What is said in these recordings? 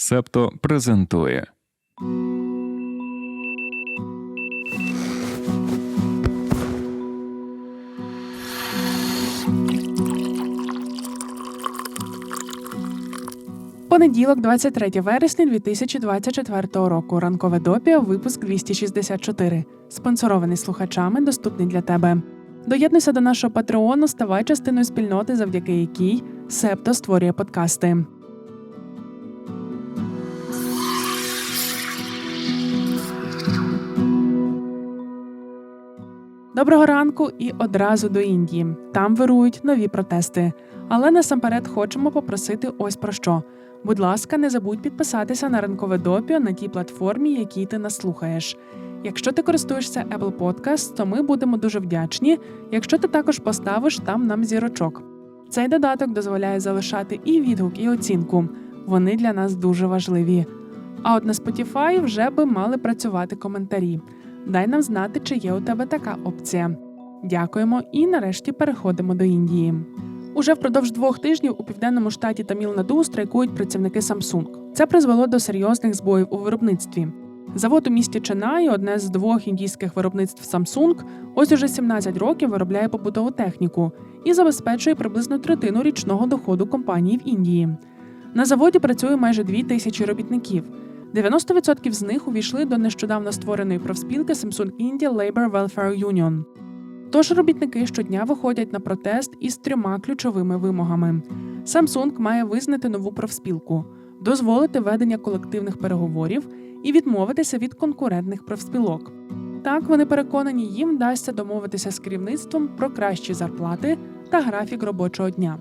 Септо презентує. Понеділок, 23 вересня 2024 року. Ранкове допіо, випуск 264. Спонсорований слухачами, доступний для тебе. Доєднуйся до нашого патреону, ставай частиною спільноти, завдяки якій Септо створює подкасти. Доброго ранку і одразу до Індії. Там вирують нові протести. Але насамперед хочемо попросити ось про що. Будь ласка, не забудь підписатися на ранкове допіо на тій платформі, якій ти нас слухаєш. Якщо ти користуєшся Apple Podcast, то ми будемо дуже вдячні, якщо ти також поставиш там нам зірочок. Цей додаток дозволяє залишати і відгук, і оцінку. Вони для нас дуже важливі. А от на Spotify вже би мали працювати коментарі. Дай нам знати, чи є у тебе така опція. Дякуємо і нарешті переходимо до Індії. Уже впродовж двох тижнів у південному штаті Таміл-Наду страйкують працівники Samsung. Це призвело до серйозних збоїв у виробництві. Завод у місті Ченай, одне з двох індійських виробництв Samsung, ось уже 17 років виробляє побутову техніку і забезпечує приблизно третину річного доходу компанії в Індії. На заводі працює майже 2 тисячі робітників. 90% з них увійшли до нещодавно створеної профспілки Samsung India Labor Welfare Union. Тож робітники щодня виходять на протест із трьома ключовими вимогами. Samsung має визнати нову профспілку, дозволити ведення колективних переговорів і відмовитися від конкурентних профспілок. Так вони переконані, їм вдасться домовитися з керівництвом про кращі зарплати та графік робочого дня.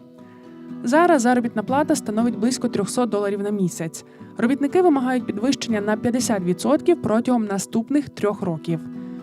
Зараз заробітна плата становить близько 300 доларів на місяць. Робітники вимагають підвищення на 50% протягом наступних трьох років.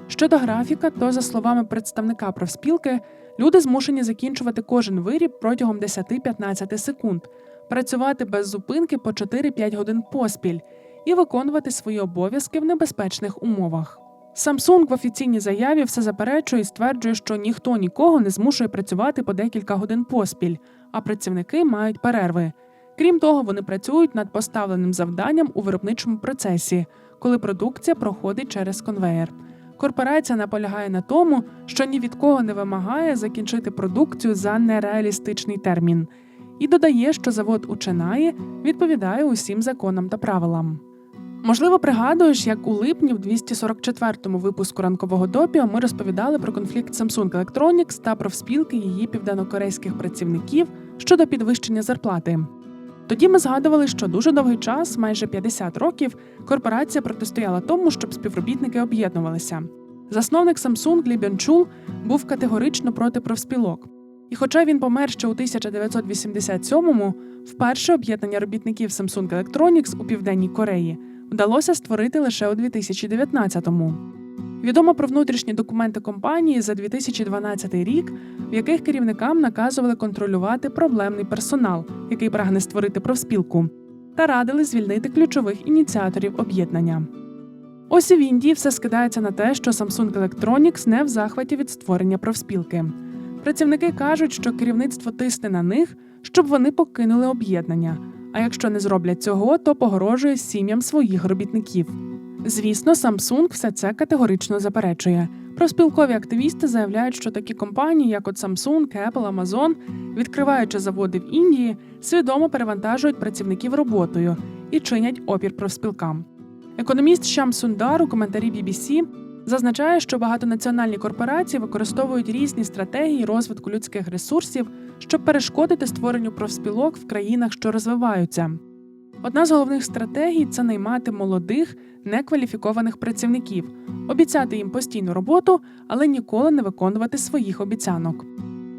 Щодо графіка, то за словами представника профспілки, люди змушені закінчувати кожен виріб протягом 10-15 секунд, працювати без зупинки по 4-5 годин поспіль і виконувати свої обов'язки в небезпечних умовах. Samsung в офіційній заяві все заперечує і стверджує, що ніхто нікого не змушує працювати по декілька годин поспіль, а працівники мають перерви. Крім того, вони працюють над поставленим завданням у виробничому процесі, коли продукція проходить через конвеєр. Корпорація наполягає на тому, що ні від кого не вимагає закінчити продукцію за нереалістичний термін, і додає, що завод у Ченаї відповідає усім законам та правилам. Можливо, пригадуєш, як у липні в 244-му випуску ранкового допіо ми розповідали про конфлікт Samsung Electronics та профспілки її південнокорейських працівників щодо підвищення зарплати. Тоді ми згадували, що дуже довгий час, майже 50 років, корпорація протистояла тому, щоб співробітники об'єднувалися. Засновник Samsung Лі Бьончул був категорично проти профспілок. І хоча він помер ще у 1987-му, вперше об'єднання робітників Samsung Electronics у Південній Кореї вдалося створити лише у 2019-му. Відомо про внутрішні документи компанії за 2012 рік, в яких керівникам наказували контролювати проблемний персонал, який прагне створити профспілку, та радили звільнити ключових ініціаторів об'єднання. Ось і в Індії все скидається на те, що Samsung Electronics не в захваті від створення профспілки. Працівники кажуть, що керівництво тисне на них, щоб вони покинули об'єднання. А якщо не зроблять цього, то погрожує сім'ям своїх робітників. Звісно, Samsung все це категорично заперечує. Профспілкові активісти заявляють, що такі компанії, як от Samsung, Apple, Amazon, відкриваючи заводи в Індії, свідомо перевантажують працівників роботою і чинять опір профспілкам. Економіст Щам Сундар у коментарі BBC зазначає, що багатонаціональні корпорації використовують різні стратегії розвитку людських ресурсів, щоб перешкодити створенню профспілок в країнах, що розвиваються. Одна з головних стратегій це наймати молодих, некваліфікованих працівників, обіцяти їм постійну роботу, але ніколи не виконувати своїх обіцянок.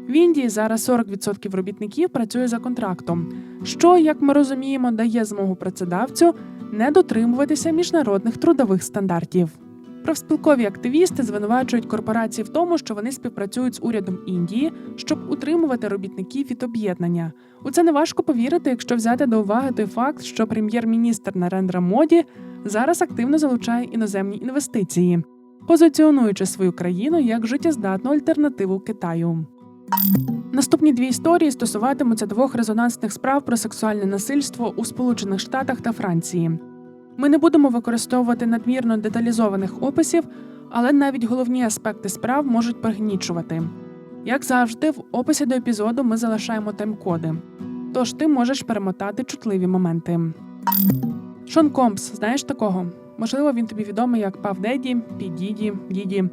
В Індії зараз 40% робітників працює за контрактом, що, як ми розуміємо, дає змогу працедавцю не дотримуватися міжнародних трудових стандартів. Профспілкові активісти звинувачують корпорації в тому, що вони співпрацюють з урядом Індії, щоб утримувати робітників від об'єднання. У це не важко повірити, якщо взяти до уваги той факт, що прем'єр-міністр Нарендра Моді зараз активно залучає іноземні інвестиції, позиціонуючи свою країну як життєздатну альтернативу Китаю. Наступні дві історії стосуватимуться двох резонансних справ про сексуальне насильство у Сполучених Штатах та Франції. Ми не будемо використовувати надмірно деталізованих описів, але навіть головні аспекти справ можуть пригнічувати. Як завжди, в описі до епізоду ми залишаємо тайм-коди, тож ти можеш перемотати чутливі моменти. Шон Компс, знаєш такого? Можливо, він тобі відомий як Пав Деді, Пі Діді, Діді.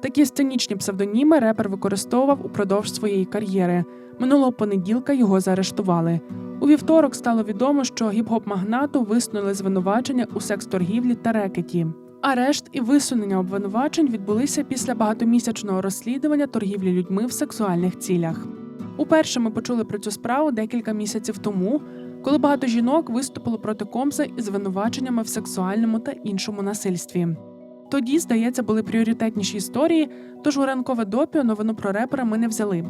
Такі сценічні псевдоніми репер використовував упродовж своєї кар'єри. Минулого понеділка його заарештували. У вівторок стало відомо, що гіп-хоп магнату висунули звинувачення у секс-торгівлі та рекеті. Арешт і висунення обвинувачень відбулися після багатомісячного розслідування торгівлі людьми в сексуальних цілях. Уперше ми почули про цю справу декілька місяців тому, коли багато жінок виступило проти Комса із звинуваченнями в сексуальному та іншому насильстві. Тоді, здається, були пріоритетніші історії, тож у ранкове допіо новину про репера ми не взяли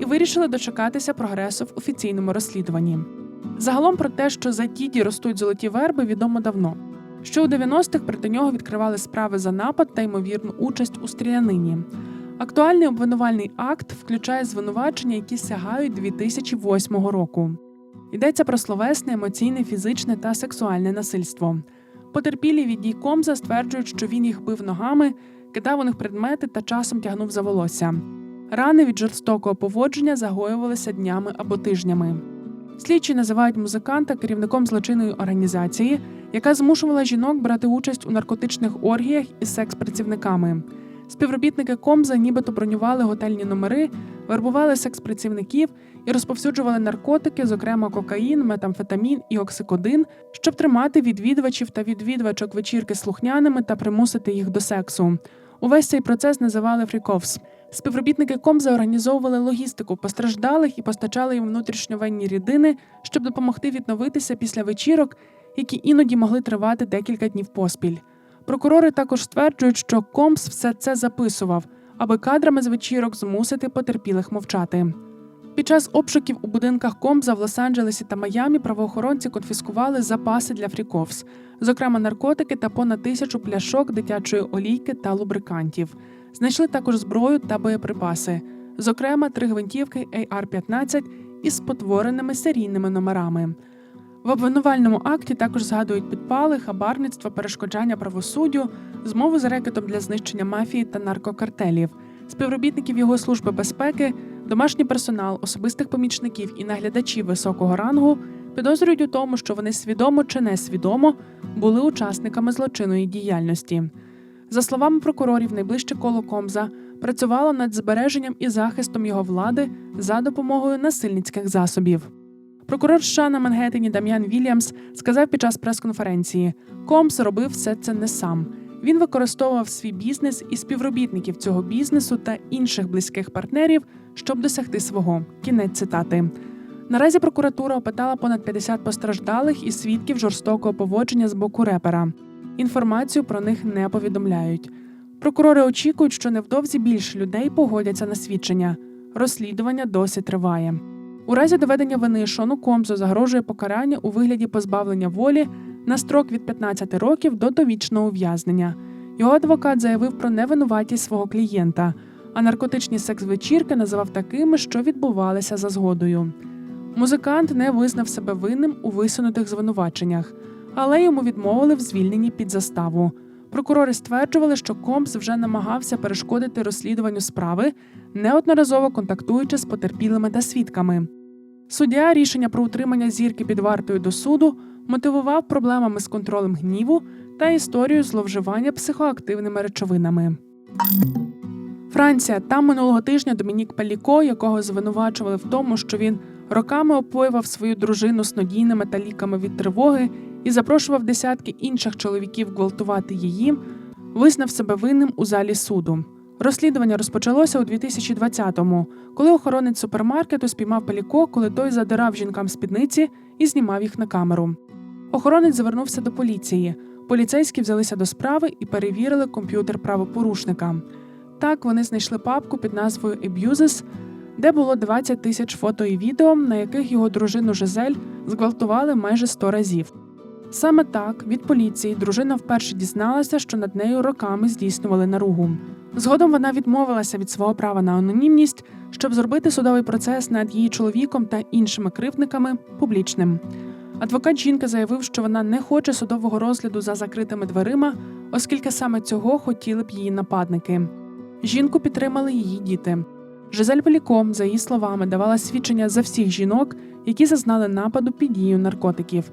і вирішили дочекатися прогресу в офіційному розслідуванні. Загалом про те, що за Діді ростуть золоті верби, відомо давно. Що у 90-х проти нього відкривали справи за напад та ймовірну участь у стрілянині. Актуальний обвинувальний акт включає звинувачення, які сягають 2008 року. Йдеться про словесне, емоційне, фізичне та сексуальне насильство. Потерпілі від дій Комза стверджують, що він їх бив ногами, кидав у них предмети та часом тягнув за волосся. Рани від жорстокого поводження загоювалися днями або тижнями. Слідчі називають музиканта керівником злочинної організації, яка змушувала жінок брати участь у наркотичних оргіях із секс-працівниками. Співробітники Комза нібито бронювали готельні номери, вербували секс-працівників і розповсюджували наркотики, зокрема кокаїн, метамфетамін і оксикодин, щоб тримати відвідувачів та відвідувачок вечірки слухняними та примусити їх до сексу. Увесь цей процес називали фріковс. Співробітники Комза організовували логістику постраждалих і постачали їм внутрішньовенні рідини, щоб допомогти відновитися після вечірок, які іноді могли тривати декілька днів поспіль. Прокурори також стверджують, що Комс все це записував, аби кадрами з вечірок змусити потерпілих мовчати. Під час обшуків у будинках Комза в Лос-Анджелесі та Майамі правоохоронці конфіскували запаси для фріковс, зокрема наркотики та понад тисячу пляшок дитячої олійки та лубрикантів. Знайшли також зброю та боєприпаси, зокрема три гвинтівки AR-15 із спотвореними серійними номерами. В обвинувальному акті також згадують підпали, хабарництво, перешкоджання правосуддю, змову з рекетом для знищення мафії та наркокартелів, співробітників його служби безпеки, домашній персонал, особистих помічників і наглядачів високого рангу підозрюють у тому, що вони свідомо чи несвідомо були учасниками злочинної діяльності. За словами прокурорів, найближче коло Комза працювало над збереженням і захистом його влади за допомогою насильницьких засобів. Прокурор США на Мангеттені Дам'ян Вільямс сказав під час прес-конференції: Комс робив все це не сам. Він використовував свій бізнес і співробітників цього бізнесу та інших близьких партнерів, щоб досягти свого. Кінець цитати. Наразі прокуратура опитала понад 50 постраждалих і свідків жорстокого поводження з боку репера. Інформацію про них не повідомляють. Прокурори очікують, що невдовзі більше людей погодяться на свідчення. Розслідування досі триває. У разі доведення вини Шону Комзу загрожує покарання у вигляді позбавлення волі на строк від 15 років до довічного ув'язнення. Його адвокат заявив про невинуватість свого клієнта, а наркотичні секс-вечірки називав такими, що відбувалися за згодою. Музикант не визнав себе винним у висунутих звинуваченнях, але йому відмовили в звільненні під заставу. Прокурори стверджували, що Комс вже намагався перешкодити розслідуванню справи, неодноразово контактуючи з потерпілими та свідками. Суддя рішення про утримання зірки під вартою до суду мотивував проблемами з контролем гніву та історією зловживання психоактивними речовинами. Франція там минулого тижня Домінік Пеліко, якого звинувачували в тому, що він роками опоював свою дружину снодійними та ліками від тривоги і запрошував десятки інших чоловіків гвалтувати її, визнав себе винним у залі суду. Розслідування розпочалося у 2020-му, коли охоронець супермаркету спіймав Пеліко, коли той задирав жінкам спідниці і знімав їх на камеру. Охоронець звернувся до поліції. Поліцейські взялися до справи і перевірили комп'ютер правопорушника. Так вони знайшли папку під назвою Abuses, де було 20 тисяч фото і відео, на яких його дружину Жизель зґвалтували майже 100 разів. Саме так від поліції дружина вперше дізналася, що над нею роками здійснювали наругу. Згодом вона відмовилася від свого права на анонімність, щоб зробити судовий процес над її чоловіком та іншими кривдниками публічним. Адвокат жінки заявив, що вона не хоче судового розгляду за закритими дверима, оскільки саме цього хотіли б її нападники. Жінку підтримали її діти. Жизель Поліко, за її словами, давала свідчення за всіх жінок, які зазнали нападу під дією наркотиків.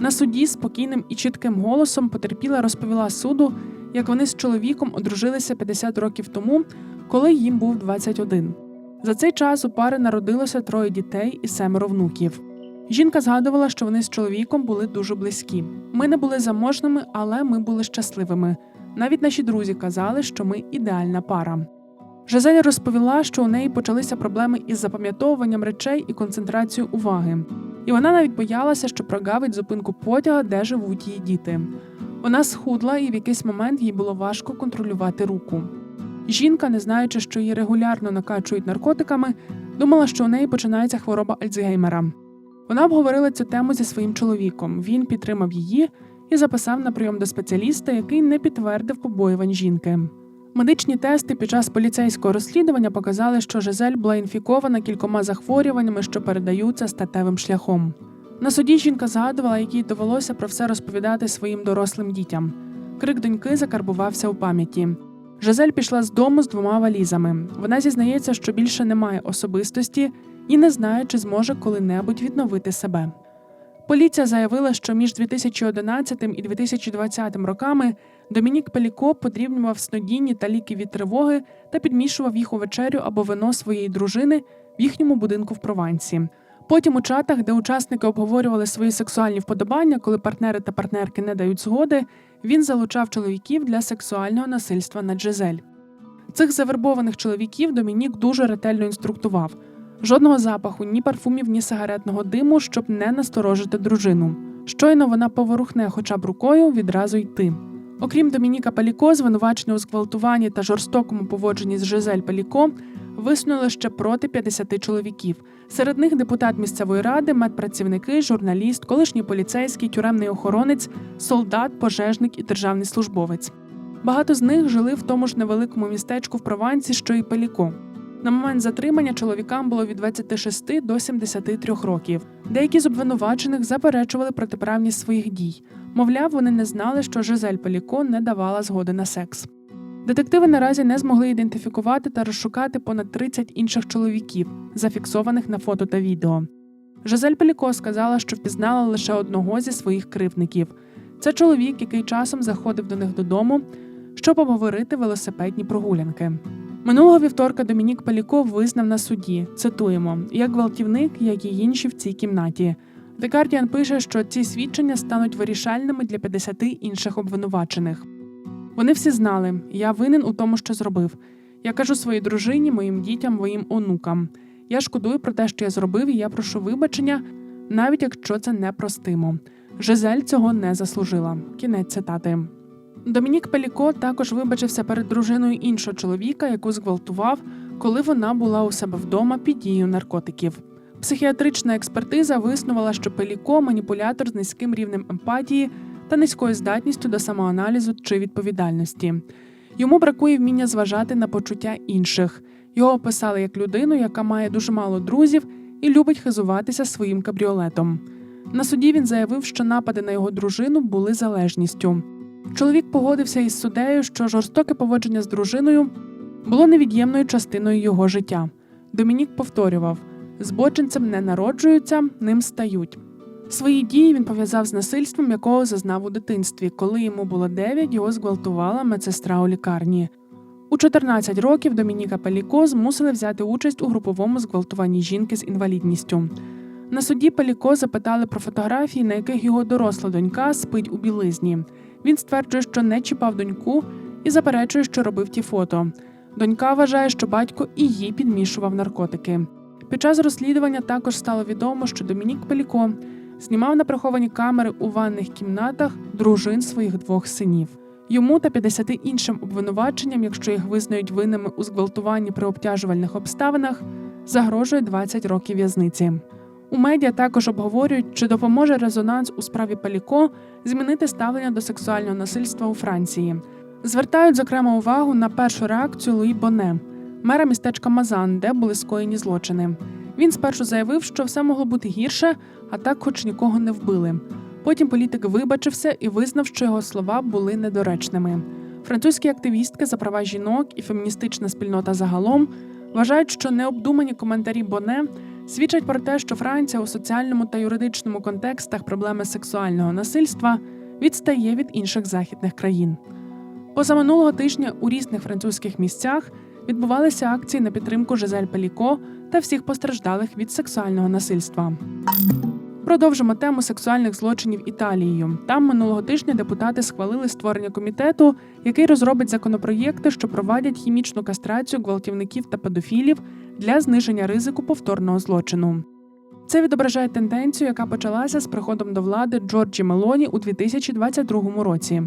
На суді спокійним і чітким голосом потерпіла розповіла суду, як вони з чоловіком одружилися 50 років тому, коли їм був 21. За цей час у пари народилося троє дітей і семеро внуків. Жінка згадувала, що вони з чоловіком були дуже близькі. Ми не були заможними, але ми були щасливими. Навіть наші друзі казали, що ми ідеальна пара. Жизель розповіла, що у неї почалися проблеми із запам'ятовуванням речей і концентрацією уваги. І вона навіть боялася, що прогавить зупинку потяга, де живуть її діти. Вона схудла, і в якийсь момент їй було важко контролювати руку. Жінка, не знаючи, що її регулярно накачують наркотиками, думала, що у неї починається хвороба Альцгеймера. Вона обговорила цю тему зі своїм чоловіком. Він підтримав її і записав на прийом до спеціаліста, який не підтвердив побоювань жінки. Медичні тести під час поліцейського розслідування показали, що Жизель була інфікована кількома захворюваннями, що передаються статевим шляхом. На суді жінка згадувала, як їй довелося про все розповідати своїм дорослим дітям. Крик доньки закарбувався у пам'яті. Жизель пішла з дому з двома валізами. Вона зізнається, що більше немає особистості і не знає, чи зможе коли-небудь відновити себе. Поліція заявила, що між 2011 і 2020 роками Домінік Пеліко подрібнював снодійні та ліки від тривоги та підмішував їх у вечерю або вино своєї дружини в їхньому будинку в Провансі. Потім у чатах, де учасники обговорювали свої сексуальні вподобання, коли партнери та партнерки не дають згоди, він залучав чоловіків для сексуального насильства над Жизель. Цих завербованих чоловіків Домінік дуже ретельно інструктував. Жодного запаху, ні парфумів, ні сигаретного диму, щоб не насторожити дружину. Щойно вона поворухне хоча б рукою відразу йти. Окрім Домініка Паліко, звинувачення у зґвалтуванні та жорстокому поводженні з Жизель Паліко висунули ще проти 50 чоловіків. Серед них депутат місцевої ради, медпрацівники, журналіст, колишній поліцейський, тюремний охоронець, солдат, пожежник і державний службовець. Багато з них жили в тому ж невеликому містечку в Провансі, що й Пеліко. На момент затримання чоловікам було від 26 до 73 років. Деякі з обвинувачених заперечували протиправність своїх дій. Мовляв, вони не знали, що Жизель Пеліко не давала згоди на секс. Детективи наразі не змогли ідентифікувати та розшукати понад 30 інших чоловіків, зафіксованих на фото та відео. Жизель Пеліко сказала, що впізнала лише одного зі своїх кривдників. Це чоловік, який часом заходив до них додому, щоб обговорити велосипедні прогулянки. Минулого вівторка Домінік Паліко визнав на суді. Цитуємо: як гвалтівник, як і інші в цій кімнаті. The Guardian пише, що ці свідчення стануть вирішальними для 50 інших обвинувачених. Вони всі знали, я винен у тому, що зробив. Я кажу своїй дружині, моїм дітям, моїм онукам. Я шкодую про те, що я зробив, і я прошу вибачення, навіть якщо це непростимо. Жизель цього не заслужила. Кінець цитати. Домінік Пеліко також вибачився перед дружиною іншого чоловіка, яку зґвалтував, коли вона була у себе вдома під дією наркотиків. Психіатрична експертиза виснувала, що Пеліко маніпулятор з низьким рівнем емпатії та низькою здатністю до самоаналізу чи відповідальності. Йому бракує вміння зважати на почуття інших. Його описали як людину, яка має дуже мало друзів і любить хизуватися своїм кабріолетом. На суді він заявив, що напади на його дружину були залежністю. Чоловік погодився із суддею, що жорстоке поводження з дружиною було невід'ємною частиною його життя. Домінік повторював: збочинцем не народжуються, ним стають. Свої дії він пов'язав з насильством, якого зазнав у дитинстві. Коли йому було 9, його зґвалтувала медсестра у лікарні. У 14 років Домініка Пеліко змусили взяти участь у груповому зґвалтуванні жінки з інвалідністю. На суді Пеліко запитали про фотографії, на яких його доросла донька спить у білизні. Він стверджує, що не чіпав доньку і заперечує, що робив ті фото. Донька вважає, що батько і їй підмішував наркотики. Під час розслідування також стало відомо, що Домінік Пеліко знімав на приховані камери у ванних кімнатах дружин своїх двох синів. Йому та 50 іншим обвинуваченням, якщо їх визнають винними у зґвалтуванні при обтяжувальних обставинах, загрожує 20 років в'язниці. У медіа також обговорюють, чи допоможе резонанс у справі Паліко змінити ставлення до сексуального насильства у Франції. Звертають зокрема увагу на першу реакцію Луї Боне, мера містечка Мазан, де були скоєні злочини. Він спершу заявив, що все могло бути гірше, а так, хоч нікого не вбили. Потім політик вибачився і визнав, що його слова були недоречними. Французькі активістки за права жінок і феміністична спільнота загалом вважають, що необдумані коментарі Боне свідчать про те, що Франція у соціальному та юридичному контекстах проблеми сексуального насильства відстає від інших західних країн. Позаминулого тижня у різних французьких місцях відбувалися акції на підтримку Жизель Пеліко та всіх постраждалих від сексуального насильства. Продовжимо тему сексуальних злочинів Італією. Там минулого тижня депутати схвалили створення комітету, який розробить законопроєкти, що провадять хімічну кастрацію гвалтівників та педофілів для зниження ризику повторного злочину. Це відображає тенденцію, яка почалася з приходом до влади Джорджі Мелоні у 2022 році.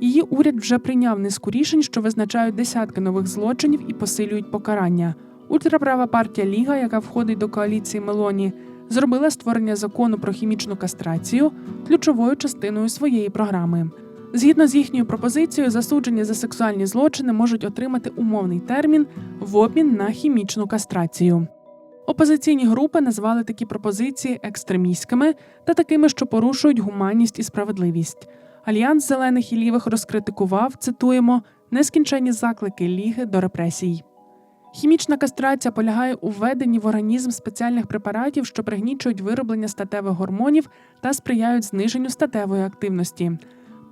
Її уряд вже прийняв низку рішень, що визначають десятки нових злочинів і посилюють покарання. Ультраправа партія Ліга, яка входить до коаліції Мелоні, зробила створення закону про хімічну кастрацію ключовою частиною своєї програми. Згідно з їхньою пропозицією, засуджені за сексуальні злочини можуть отримати умовний термін в обмін на хімічну кастрацію. Опозиційні групи назвали такі пропозиції екстремістськими та такими, що порушують гуманність і справедливість. Альянс зелених і лівих розкритикував, цитуємо, нескінченні заклики ліги до репресій. Хімічна кастрація полягає у введенні в організм спеціальних препаратів, що пригнічують вироблення статевих гормонів та сприяють зниженню статевої активності.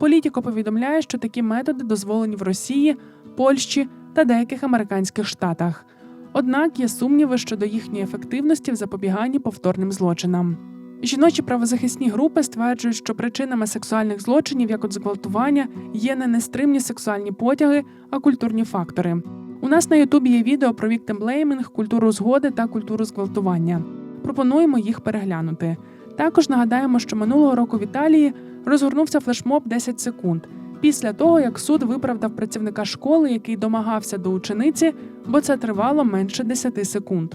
Політіко повідомляє, що такі методи дозволені в Росії, Польщі та деяких американських штатах. Однак є сумніви щодо їхньої ефективності в запобіганні повторним злочинам. Жіночі правозахисні групи стверджують, що причинами сексуальних злочинів, як от зґвалтування, є не нестримні сексуальні потяги, а культурні фактори. У нас на Ютубі є відео про віктимблеймінг, культуру згоди та культуру зґвалтування. Пропонуємо їх переглянути. Також нагадаємо, що минулого року в Італії розгорнувся флешмоб 10 секунд після того, як суд виправдав працівника школи, який домагався до учениці, бо це тривало менше 10 секунд.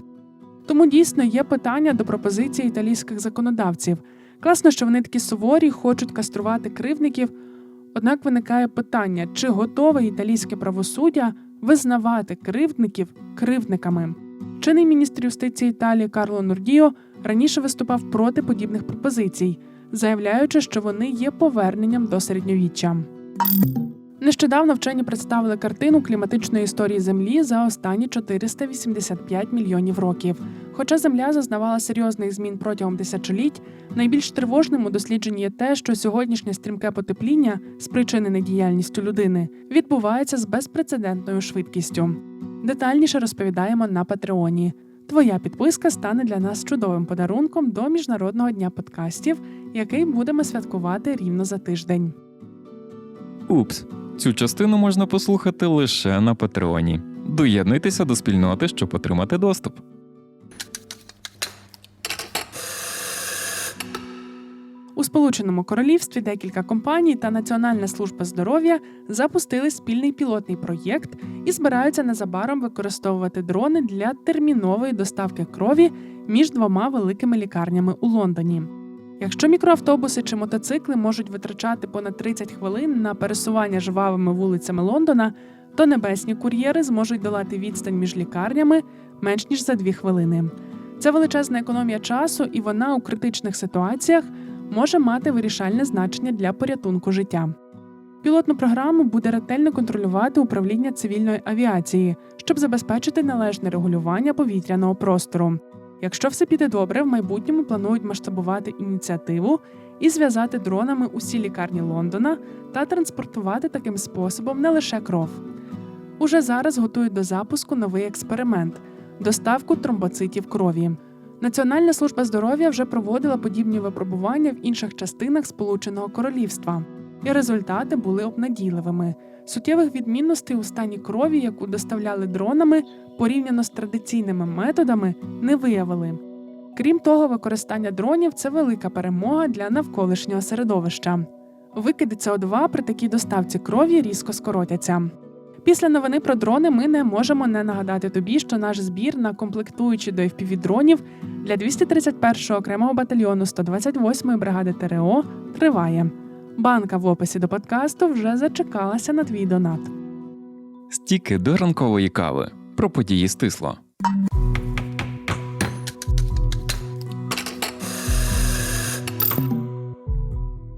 Тому дійсно є питання до пропозиції італійських законодавців. Класно, що вони такі суворі, хочуть каструвати кривдників. Однак виникає питання, чи готове італійське правосуддя визнавати кривдників кривдниками. Чинний міністр юстиції Італії Карло Нурдіо раніше виступав проти подібних пропозицій, заявляючи, що вони є поверненням до середньовіччя. Нещодавно вчені представили картину кліматичної історії Землі за останні 485 мільйонів років. Хоча Земля зазнавала серйозних змін протягом тисячоліть, найбільш тривожним у дослідженні є те, що сьогоднішнє стрімке потепління, спричинене діяльністю людини, відбувається з безпрецедентною швидкістю. Детальніше розповідаємо на Патреоні. Твоя підписка стане для нас чудовим подарунком до Міжнародного дня подкастів, який будемо святкувати рівно за тиждень. Упс, цю частину можна послухати лише на Патреоні. Доєднуйтеся до спільноти, щоб отримати доступ. У Сполученому Королівстві декілька компаній та Національна служба здоров'я запустили спільний пілотний проєкт і збираються незабаром використовувати дрони для термінової доставки крові між двома великими лікарнями у Лондоні. Якщо мікроавтобуси чи мотоцикли можуть витрачати понад 30 хвилин на пересування жвавими вулицями Лондона, то небесні кур'єри зможуть долати відстань між лікарнями менш ніж за 2 хвилини. Це величезна економія часу, і вона у критичних ситуаціях може мати вирішальне значення для порятунку життя. Пілотну програму буде ретельно контролювати управління цивільної авіації, щоб забезпечити належне регулювання повітряного простору. Якщо все піде добре, в майбутньому планують масштабувати ініціативу і зв'язати дронами усі лікарні Лондона та транспортувати таким способом не лише кров. Уже зараз готують до запуску новий експеримент доставку тромбоцитів крові. Національна служба здоров'я вже проводила подібні випробування в інших частинах Сполученого Королівства, і результати були обнадійливими. Суттєвих відмінностей у стані крові, яку доставляли дронами, порівняно з традиційними методами, не виявили. Крім того, використання дронів це велика перемога для навколишнього середовища. Викиди СО2 при такій доставці крові різко скоротяться. Після новини про дрони ми не можемо не нагадати тобі, що наш збір на комплектуючі до fpv дронів для 231-го окремого батальйону 128-ї бригади ТРО триває. Банка в описі до подкасту вже зачекалася на твій донат. Стіки до ранкової кави. Про події стисло.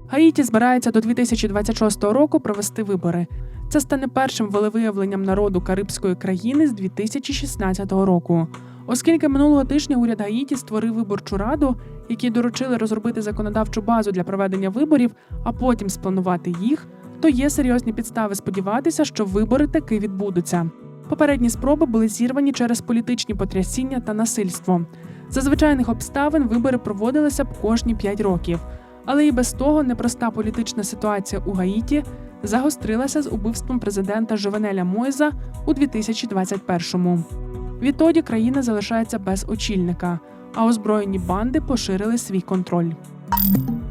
Гаїті збирається до 2026 року провести вибори. Це стане першим волевиявленням народу Карибської країни з 2016 року. Оскільки минулого тижня уряд Гаїті створив виборчу раду, якій доручили розробити законодавчу базу для проведення виборів, а потім спланувати їх, то є серйозні підстави сподіватися, що вибори таки відбудуться. Попередні спроби були зірвані через політичні потрясіння та насильство. За звичайних обставин вибори проводилися б кожні 5 років. Але і без того непроста політична ситуація у Гаїті загострилася з убивством президента Жовенеля Мойза у 2021-му. Відтоді країна залишається без очільника, а озброєні банди поширили свій контроль.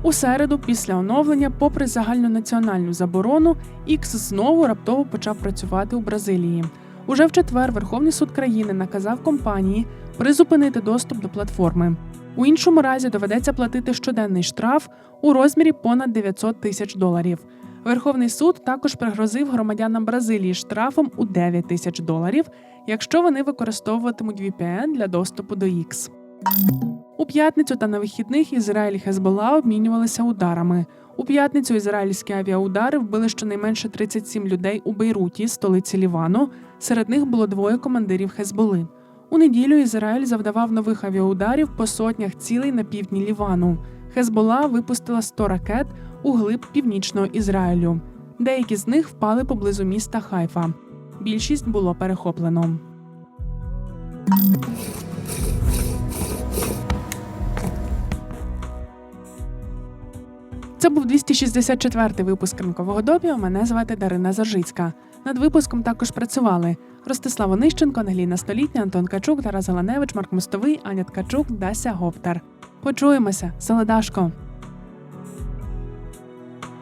У середу, після оновлення, попри загальнонаціональну заборону, Ікс знову раптово почав працювати у Бразилії. Уже в четвер Верховний суд країни наказав компанії призупинити доступ до платформи. У іншому разі доведеться платити щоденний штраф у розмірі понад 900 тисяч доларів. Верховний суд також пригрозив громадянам Бразилії штрафом у 9 тисяч доларів, якщо вони використовуватимуть VPN для доступу до X. У п'ятницю та на вихідних Ізраїль і Хезболла обмінювалися ударами. У п'ятницю ізраїльські авіаудари вбили щонайменше 37 людей у Бейруті, столиці Лівану. Серед них було двоє командирів Хезболи. У неділю Ізраїль завдавав нових авіаударів по сотнях цілей на півдні Лівану. Хезбола випустила 100 ракет у глиб північного Ізраїлю. Деякі з них впали поблизу міста Хайфа. Більшість було перехоплено. Це був 264-й випуск ранкового допіо. Мене звати Дарина Заржицька. Над випуском також працювали Ростислав Онищенко, Ангеліна Столітня, Антон Качук, Тарас Галаневич, Марк Мостовий, Аня Ткачук, Дася Гоптер. Почуємося, Солодашко!